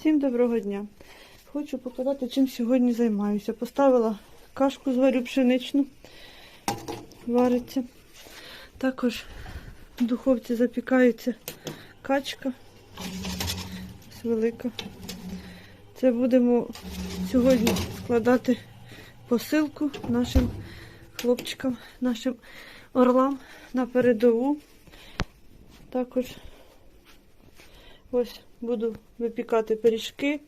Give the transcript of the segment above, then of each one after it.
Всім доброго дня. Хочу показати, чим сьогодні займаюся. Поставила кашку зварю пшеничну, вариться. Також в духовці запікається качка. Ось велика. Це будемо сьогодні складати посилку нашим хлопчикам, нашим орлам на передову. Також ось буду випікати пиріжки,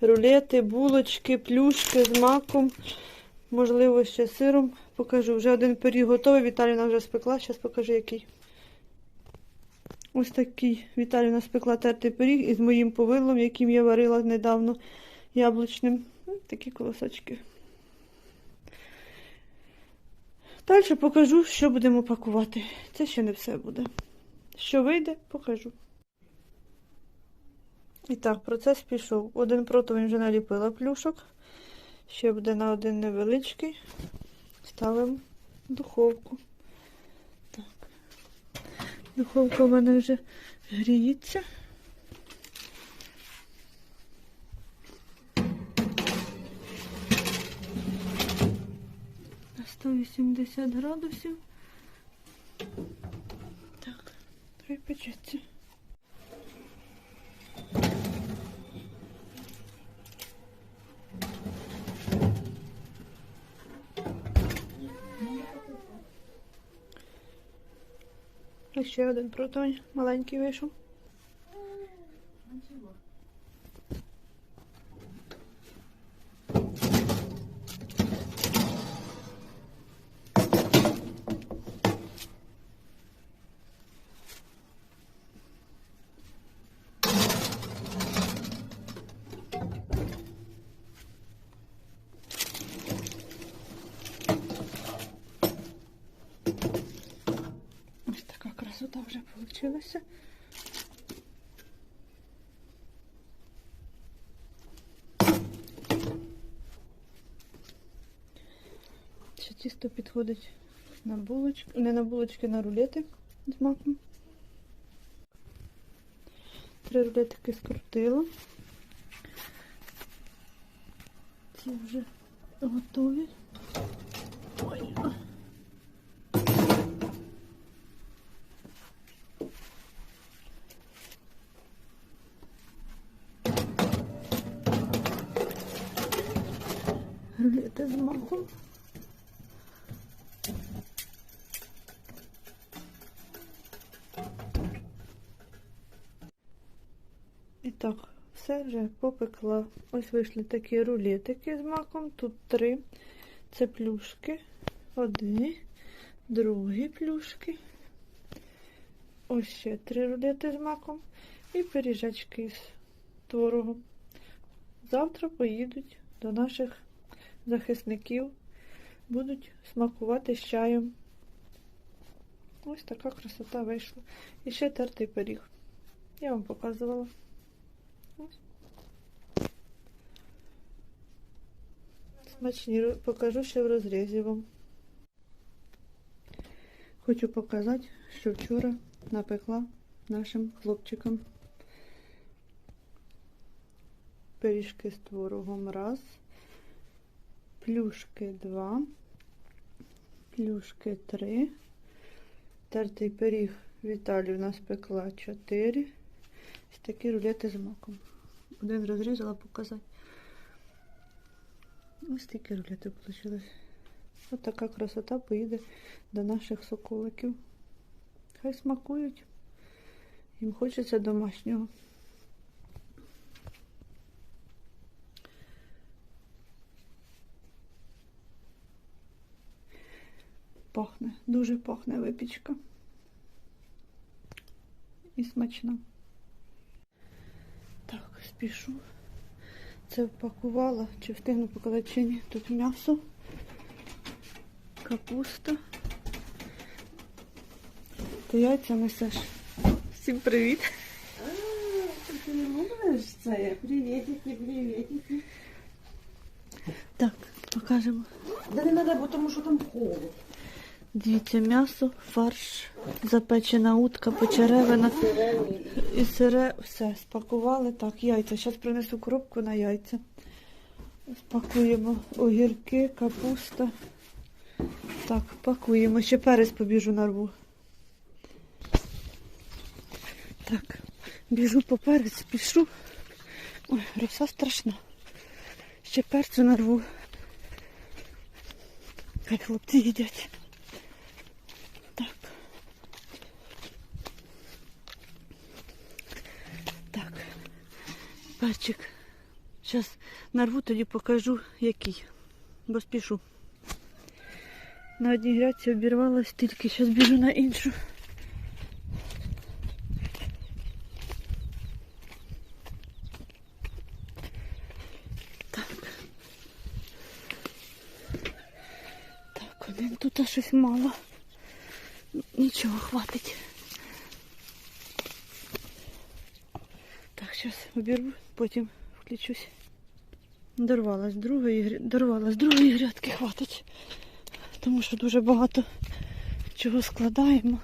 рулети, булочки, плюшки з маком, можливо, ще сиром. Покажу. Вже один пиріг готовий. Віталіна вже спекла. Зараз покажу, який. Ось такий Віталіна спекла тертий пиріг із моїм повидлом, яким я варила недавно яблучним. Ось такі колосочки. Далі покажу, що будемо пакувати. Це ще не все буде. Що вийде, покажу. І так, процес пішов. Один противень вже наліпила плюшок. Ще буде на один невеличкий. Ставимо духовку. Так. Духовка в мене вже гріється. На 180 градусів. Так, хай ще один противень маленький вийшов. Вже вийшла. Ще тісто підходить на булочки, не на булочки, на рулети з маком. Три рулетики скрутила. Ці вже готові. Ой. Рулети з маком. І так, все вже попекла. Ось вийшли такі рулетики з маком. Тут три. Це плюшки. Одні, другі плюшки. Ось ще три рулети з маком. І пиріжечки з творогом. Завтра поїдуть до наших захисників. Будуть смакувати з чаєм. Ось така красота вийшла. І ще тертий пиріг. Я вам показувала. Ось. Смачні покажу ще в розрізі вам. Хочу показати, що вчора напекла нашим хлопчикам пиріжки з творогом раз, плюшки два, плюшки три, тертий пиріг Віталію спекла чотири. Ось такі рулети з маком. Один розрізала показати. Ось такі рулети вийшли. Ось така красота поїде до наших соколиків. Хай смакують. Їм хочеться домашнього. Пахне, дуже пахне випічка. І смачна. Так, спішу. Це впакувала, чи встигну показати чи ні. Тут м'ясо, капуста. Ти яйця несеш. Всім привіт. Ты не можешь це? Приветики, приветики. Так, покажемо. Да не надо, бо тому що там холод. Дивіться, м'ясо, фарш, запечена утка, почеревина і сире. Все, спакували. Так, яйця. Зараз принесу коробку на яйця. Спакуємо огірки, капуста. Так, пакуємо. Ще перець побіжу нарву. Так, біжу по перець, пішу. Ой, роса страшна. Ще перцю нарву. Хай хлопці їдять. Перчик. Зараз нарву, тоді покажу, який. Бо спішу. На одній грядці обірвалась, тільки зараз біжу на іншу. Так. Так, один тут щось мало. Нічого, хватить. Зараз обірву, потім включусь. Дорвалась другої, дорвалась другої грядки, хватить. Тому що дуже багато чого складаємо.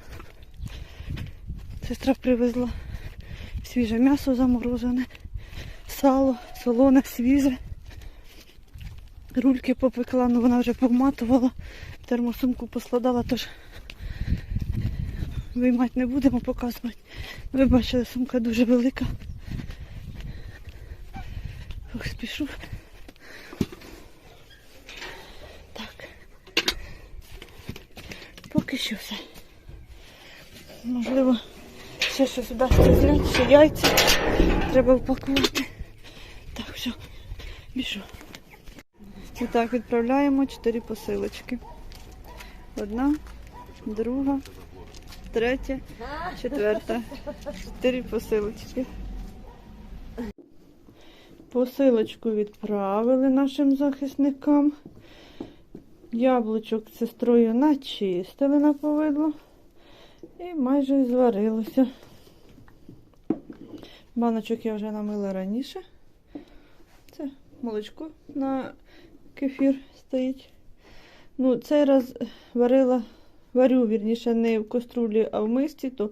Сестра привезла свіже м'ясо заморожене, сало, солоне, свіже. Рульки попекла, але вона вже повматувала, термосумку поскладала, тож виймати не будемо показувати. Ви бачили, сумка дуже велика. Ох, спішу. Так. Поки що все. Можливо, ще щось вдасться зняти, ще яйця. Треба впакувати. Так, все, біжу. І так, відправляємо чотири посилочки. Одна, друга, третя, четверта. Чотири посилочки. Посилочку відправили нашим захисникам. Яблучок сестрою начистили на повидло і майже зварилося. Баночок я вже намила раніше. Це молочко на кефір стоїть. Ну, цей раз варила, варю, вірніше, не в каструлі, а в мисці, то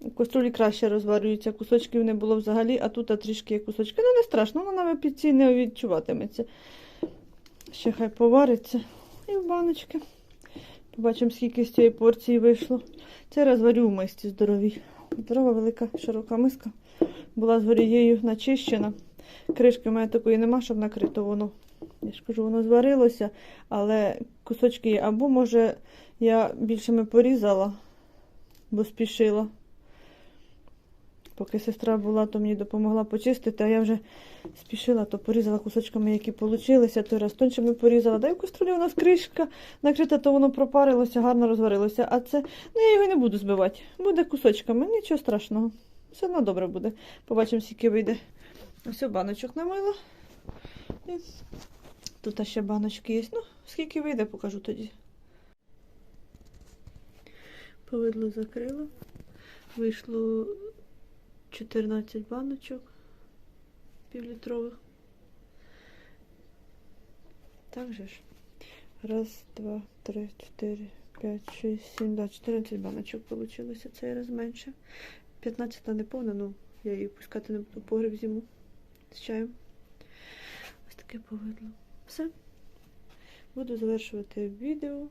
в каструлі краще розварюються. Кусочків не було взагалі, а тут трішки є кусочки. Ну, не страшно, воно на піці не відчуватиметься. Ще хай повариться. І в баночки. Побачимо, скільки з цієї порції вийшло. Цей раз варю в мисці здоровій. Здорова, велика, широка миска. Була з горією начищена. Кришки в мене такої нема, щоб накрито воно. Я ж кажу, воно зварилося, але кусочки є. Або, може, я більшими порізала, бо спішила. Поки сестра була, то мені допомогла почистити, а я вже спішила, то порізала кусочками, які получилися, той раз тоншими порізала. Да й в каструлі у нас кришка накрита, то воно пропарилося, гарно розварилося. А це, ну я його не буду збивати. Буде кусочками, нічого страшного. Все одно добре буде. Побачимо, скільки вийде. Ось баночок намила. Тут ще баночки є. Ну, скільки вийде, покажу тоді. Повидло закрила. Вийшло 14 баночок півлітрових. Так же ж. Раз, два, три, чотири, п'ять, шість, сім, да, 14 баночок вийшло цей раз менше. 15 не повна, ну я її пускати не буду, погріб зиму з чаєм. Ось таке повидло. Все. Буду завершувати відео.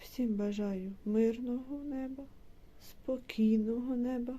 Всім бажаю мирного неба, спокійного неба.